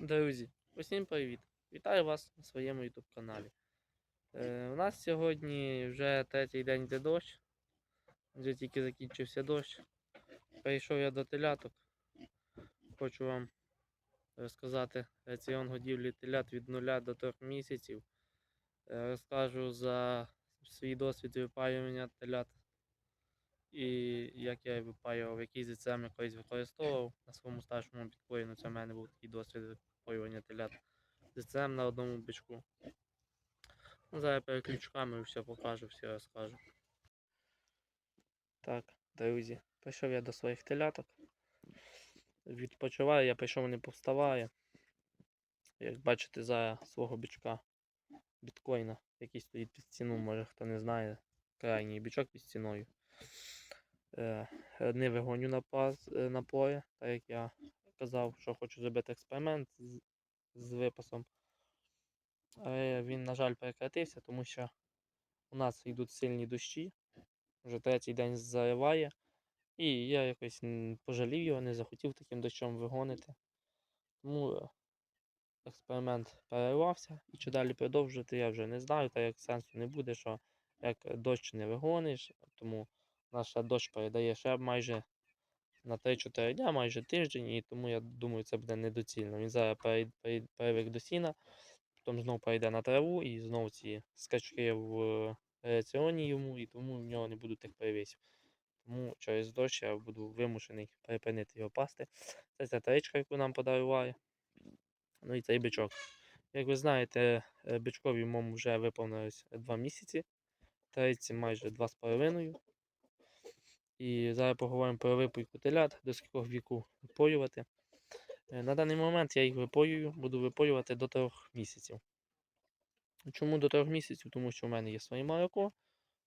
Друзі, усім привіт! Вітаю вас на своєму YouTube каналі. Е, у нас сьогодні вже третій день йде дощ. Вже тільки закінчився дощ. Прийшов я до теляток. Хочу вам розказати раціон годівлі телят від 0 до 3 місяців. Е, розкажу за свій досвід випаювання телят. І як я випаював, який ЗЦМ я колись використовував на своєму старшому підкорі. Це в мене був такий досвід випаювання телят. ЗЦМ на одному бичку. Ну, зараз переключу камеру, все покажу, все розкажу. Так, друзі, прийшов я до своїх теляток. Відпочиваю, я прийшов не повставає. Як бачите, зараз свого бичка біткоїна, який стоїть під стіну, може хто не знає, крайній бичок під стіною. Е, не вигоню на, паз, е, на поле, так як я казав, що хочу зробити експеримент з, з випасом. Але він, на жаль, прекратився, тому що у нас йдуть сильні дощі. Вже третій день заливає. І я якось пожалів його, не захотів таким дощом вигонити. Тому е, експеримент перервався і чи далі продовжувати я вже не знаю, так як сенсу не буде, що як дощ не вигониш, тому наша дощ передає ще майже на 3-4 дня, майже тиждень, і тому я думаю, це буде недоцільно. Він зараз перевик до сіна, потім знову перейде на траву і знову ці скачки в раціоні йому, і тому в нього не буде тих перевісів. Тому через дощ я буду вимушений припинити його пасти. Це ця таєчка, яку нам подаруває. Ну і цей бичок. Як ви знаєте, е, бичкові моєму вже виповнилось 2 місяці, таєці майже 2,5. І зараз поговоримо про випойку телят, до скількох віку випоювати. Е, На даний момент я їх випоюю, буду випоювати до 3 місяців. Чому до 3 місяців? Тому що в мене є своє молоко,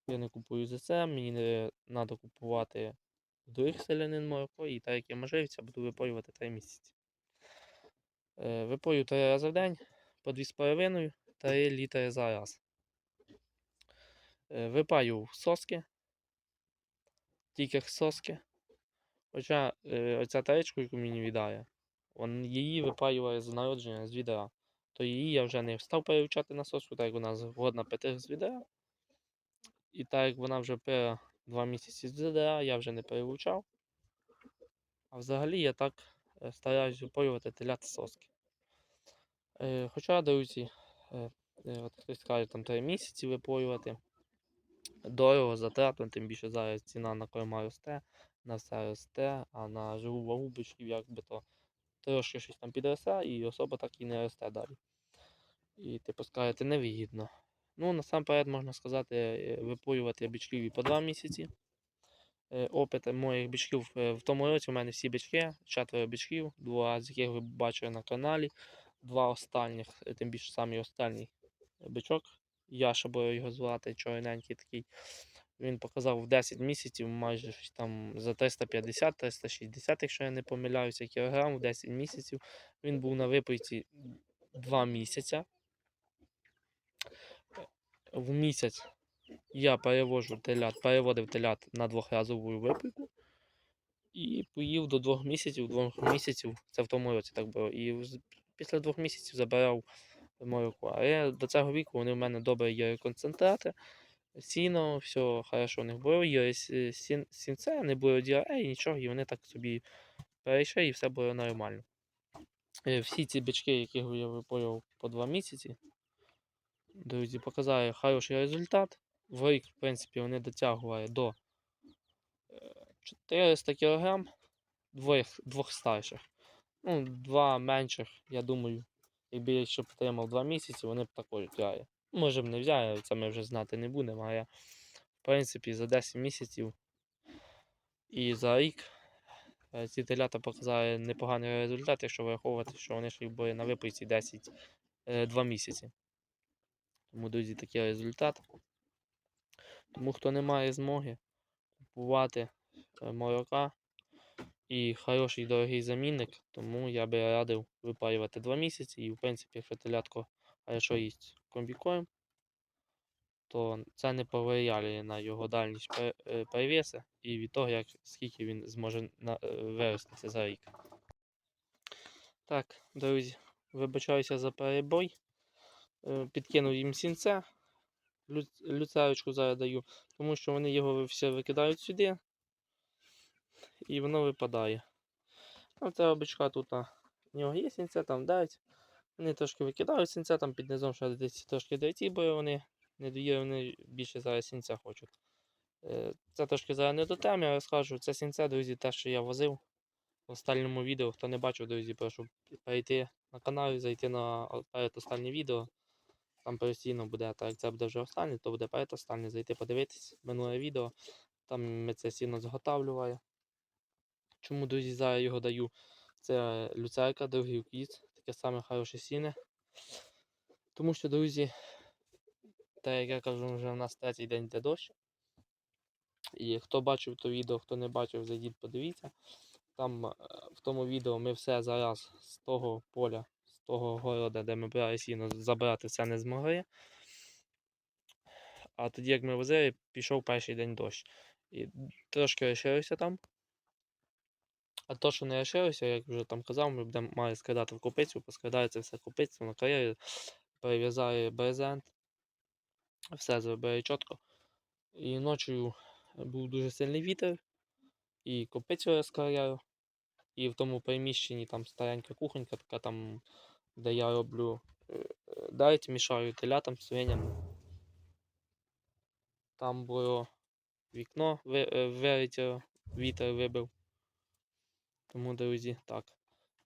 я не купую за це, мені не треба купувати других селянин молоко, і так як є можливість, я буду випоювати 3 місяці. Е, Випою 3 рази в день по 2,5 3 літри за раз. Е, Випаю соски, тільки соски. Хоча е, оця таєчка, яку мені віддає, он, її випаює з народження з відра. То її я вже не став перевчати на соску, так як вона згодна пити з відра. І так як вона вже пила 2 місяці з відра, я вже не перевчав. А взагалі я так е, стараюсь випоювати телят соски. Е, хоча, друзі, от хтось каже, там 3 місяці випоювати. Дорого, затратно, тим більше зараз ціна на корма росте, на все росте, а на живу вагу бичків якби то трошки щось там підросте і особа так і не росте далі. І типу скажете, невигідно. Ну, насамперед можна сказати, е, випоювати бичків і по 2 місяці. Е, Опит моїх бичків е, в тому році у мене всі бички, четверо бичків, два з яких ви бачили на каналі, два останніх, тим більше самий останній бичок. Яша буде його звати, чорненький такий. Він показав в 10 місяців майже там за 350-360, якщо я не помиляюся, кілограм в 10 місяців. Він був на випойці 2 місяця. В місяць я перевожу телят, переводив телят на двохразову випийку. І поїв до двох місяців, двох місяців, це в тому році так було. І після двох місяців забирав молоко. А я до цього віку вони в мене добре є концентрати, сіно, все хорошо у було, є сін, сінце, не було діареї, нічого, і вони так собі перейшли, і все було нормально. Е, Всі ці бички, яких я випоював по два місяці, друзі, показали хороший результат. В рік, в принципі, вони дотягували до е, 400 кг двох, двох старших. Ну, два менших, я думаю, якби я ще потримав два місяці, вони б також взяли. Може б не взяли, це ми вже знати не будемо, а я, в принципі, за 10 місяців і за рік е, ці телята показали непоганий результат, якщо враховувати, що вони ще були на випийці 10 е, 2 місяці. Тому, друзі, такий результат. Тому хто не має змоги купувати е, молока і хороший дорогий замінник, тому я би радив випаювати 2 місяці. І, в принципі, якщо телятко хорошо їсть комбікорм, то це не повлияє на його дальність е, і від того, як, скільки він зможе е, за рік. Так, друзі, вибачаюся за перебой. Е, Підкинув їм сінце. Лю- Люцерочку зараз даю, тому що вони його все викидають сюди. І воно випадає. Ну, це бичка тут. В нього є сінце, там 9. Вони трошки викидають сінце, там під низом ще десь трошки 9, бо вони не доїли, вони більше зараз сінця хочуть. Е, Це трошки зараз не до теми, я розкажу. Це сінце, друзі, те, що я возив в останньому відео. Хто не бачив, друзі, прошу перейти на канал і зайти на о- передостаннє відео. Там постійно буде, так як це буде вже останнє, то буде передостаннє. Зайти подивитись минуле відео. Там ми це сіно зготавлювали. Чому, друзі, зараз його даю? Це люцерка, другий кіт, таке саме хороше сіне. Тому що, друзі, так як я кажу, вже в нас третій день йде дощ. І хто бачив то відео, хто не бачив, зайдіть, подивіться. Там е, в тому відео ми все зараз з того поля, з того города, де ми брали сіно, забрати все не змогли. А тоді, як ми возили, пішов перший день дощ. І трошки лишилося там. А то, що не лишилося, як вже там казав, ми будемо мали скидати в копицю, поскидається все копицю, накриє, перев'язає брезент, все зробили чітко. І ночою був дуже сильний вітер, і копицю розкаряю. І в тому приміщенні там старенька кухонька, така там, де я роблю е, е, мішаю телятам, свиням. Там було вікно ви- вилетіло, вітер вибив. Тому, друзі, так.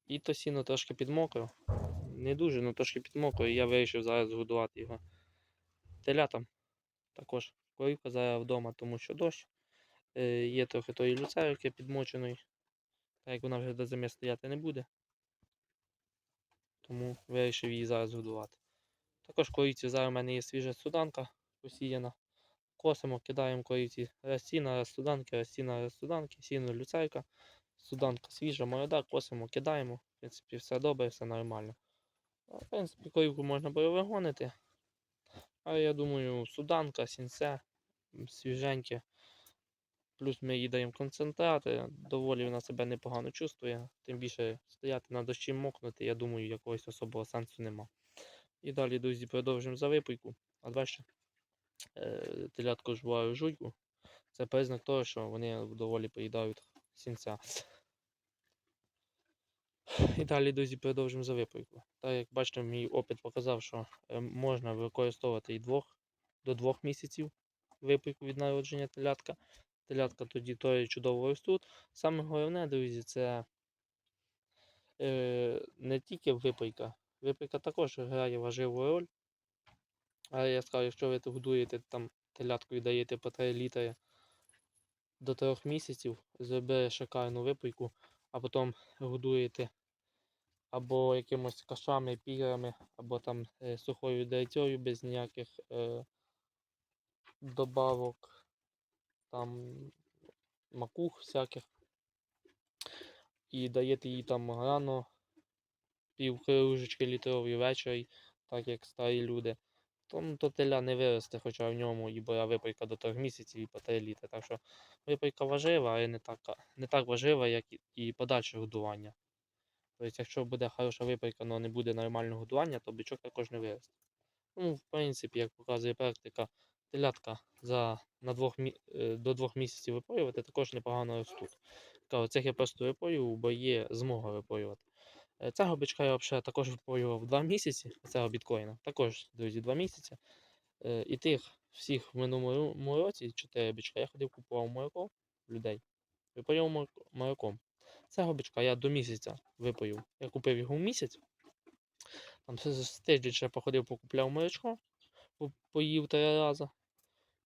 І то сіно трошки підмокро. Не дуже, але трошки підмокро, і я вирішив зараз згодувати його телятам. Також корівка зараз вдома, тому що дощ. Е, є трохи тої люцерки підмоченої. Так як вона вже до зими стояти не буде. Тому вирішив її зараз годувати. Також корівці зараз у мене є свіжа суданка посіяна. Косимо, кидаємо корівці розсіна, розсуданки, розсіна, розсуданки, сіно люцерка. Суданка свіжа, молода, косимо, кидаємо. В принципі, все добре, все нормально. В принципі, корівку можна було вигонити. Але я думаю, суданка, сінце, свіженьке. Плюс ми їй даємо концентрати, доволі вона себе непогано чувствує. Тим більше стояти на дощі мокнути, я думаю, якогось особого сенсу нема. І далі, друзі, продовжуємо за випийку. А далі е, телятко жуваю жуйку. Це признак того, що вони доволі поїдають сінця. І далі, друзі, продовжуємо за випийку. Так як бачите, мій опит показав, що е, можна використовувати і двох, до двох місяців випийку від народження телятка. Телятка тоді то чудово ростуть. Саме головне, друзі, це е, не тільки випийка. Випийка також грає важливу роль. Але я скажу, якщо ви годуєте там телятку і даєте по 3 літри до 3 місяців, зробили шикарну випийку, а потім годуєте або якимось кашами, піграми, або там е, сухою дерцею без ніяких е, добавок, там макух всяких. І даєте їй там рано пів кружечки літрові ввечері, так як старі люди. Тому то теля не виросте, хоча в ньому і була випайка до 3 місяців і по 3 літри. Так що випайка важлива, але не так, не так важлива, як і подальше годування. Тобто, якщо буде хороша випайка, але не буде нормального годування, то бичок також не виросте. Ну, в принципі, як показує практика, телятка за, на двох, е, до двох місяців випоювати також непогано ростуть. Цих я просто випоював, бо є змога випоювати. Е, Цього бичка я взагалі також випоював 2 місяці, цього біткоїна. Також, друзі, 2 місяці. Е, І тих всіх в минулому році 4 бичка я ходив купував молоко людей. Випоював молоко- молоком. Цього бичка я до місяця випоїв. Я купив його в місяць. Там з тиждень ще походив, покупляв молочко, по- поїв три рази.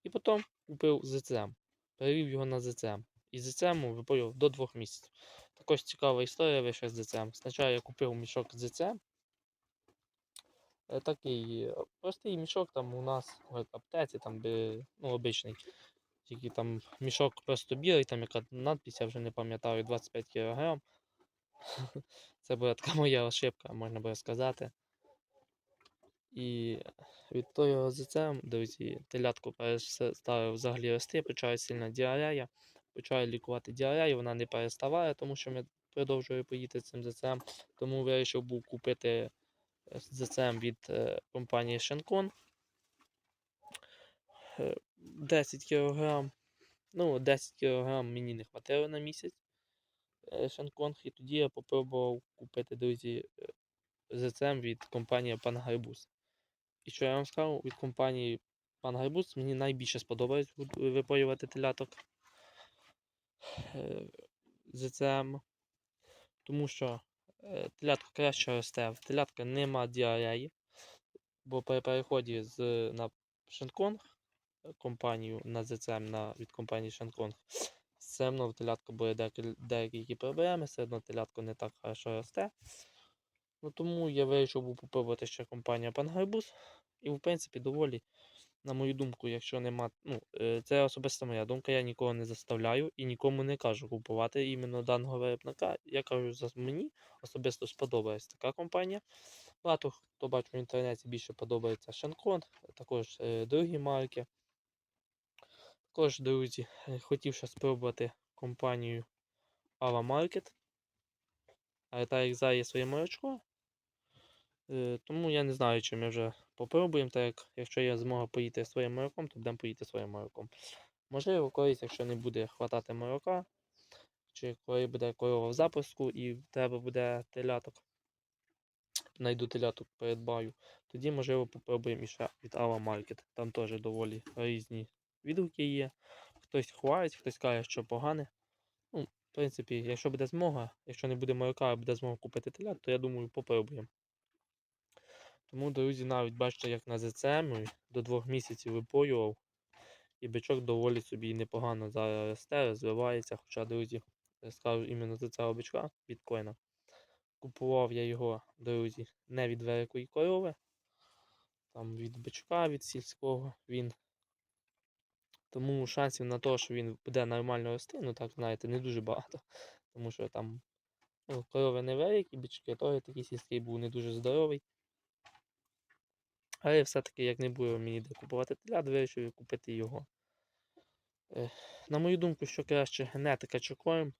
І потім купив ЗЦМ. Перевів його на ЗЦМ. І ЗЦМ випоїв до 2 місяців. Також цікава історія вийшла з ЗЦМ. Спочатку я купив мішок з ЗЦМ. Е, Такий е, простий мішок там у нас в аптеці, там ну, обичний. Тільки там мішок просто білий, там яка надпись, я вже не пам'ятаю, 25 кг. Це була така моя ошибка, можна би сказати. І від того ЗЦМ, друзі, телятку перестав взагалі рости, почала сильна діарея. Почала лікувати діарею, вона не переставає, тому що ми продовжуємо поїти цим ЗЦМ. Тому вирішив був купити ЗЦМ від е, компанії Shenкон. Е, 10 кг. Ну, 10 кг мені не хватило на місяць е, Шенконг, і тоді я попробував купити, друзі, е, ЗЦМ від компанії Пангарбус. І що я вам скажу, від компанії Пангарбус мені найбільше сподобається випоювати теляток е, ЗЦМ, тому що телятко краще росте, в телятка нема діареї, бо при переході з, на Шенконг е, компанію на ЗЦМ на, від компанії Шенконг, все одно в телятка буде деякі, проблеми, все одно телятко не так хорошо росте. Ну, тому я вирішив був попробувати ще компанію Пангарбус. І, в принципі, доволі, на мою думку, якщо нема. Ну, е, це особисто моя думка, я нікого не заставляю і нікому не кажу купувати іменно даного виробника. Я кажу, мені особисто сподобається така компанія. Багато хто бачу в інтернеті більше подобається Шанкон, також е, другі марки. Також, друзі, е, хотів ще спробувати компанію Ava Market. Але так як зараз є своє молочко, Е, Тому я не знаю, чи ми вже попробуємо, так як якщо я змогу поїти своїм молоком, то будемо поїти своїм молоком. Можливо, колись, якщо не буде хватати молока, чи коли буде корова в запуску і треба буде теляток, знайду теляток, передбаю, тоді, можливо, попробуємо іще від Ава Market. Там теж доволі різні відгуки є. Хтось хвалить, хтось каже, що погане. Ну, в принципі, якщо буде змога, якщо не буде молока, а буде змога купити телят, то я думаю, попробуємо. Тому, друзі, навіть бачите, як на ЗЦМ до двох місяців випоював. І бичок доволі собі непогано зараз росте, розвивається. Хоча, друзі, я скажу іменно за цього бичка біткоїна. Купував я його, друзі, не від великої корови, там від бичка, від сільського він. Тому шансів на те, що він буде нормально рости, ну так, знаєте, не дуже багато. Тому що там ну, корови невеликі, бички, той такий сільський був не дуже здоровий. Але все-таки, як не було мені де купувати телят, вирішив купити його. На мою думку, що краще генетика чи корм.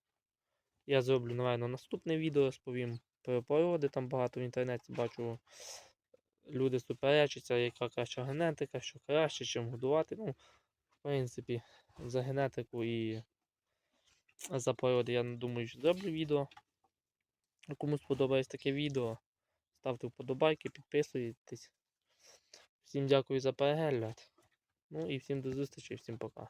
Я зроблю, напевно, наступне відео, розповім про породи. Там багато в інтернеті бачу, люди суперечаться, яка краща генетика, що краще, чим годувати. Ну, принципі, за генетику і за породи я думаю, що зроблю відео. Кому сподобалось таке відео, ставте вподобайки, підписуйтесь. Всім дякую за перегляд. Ну і всім до зустрічі, всім пока.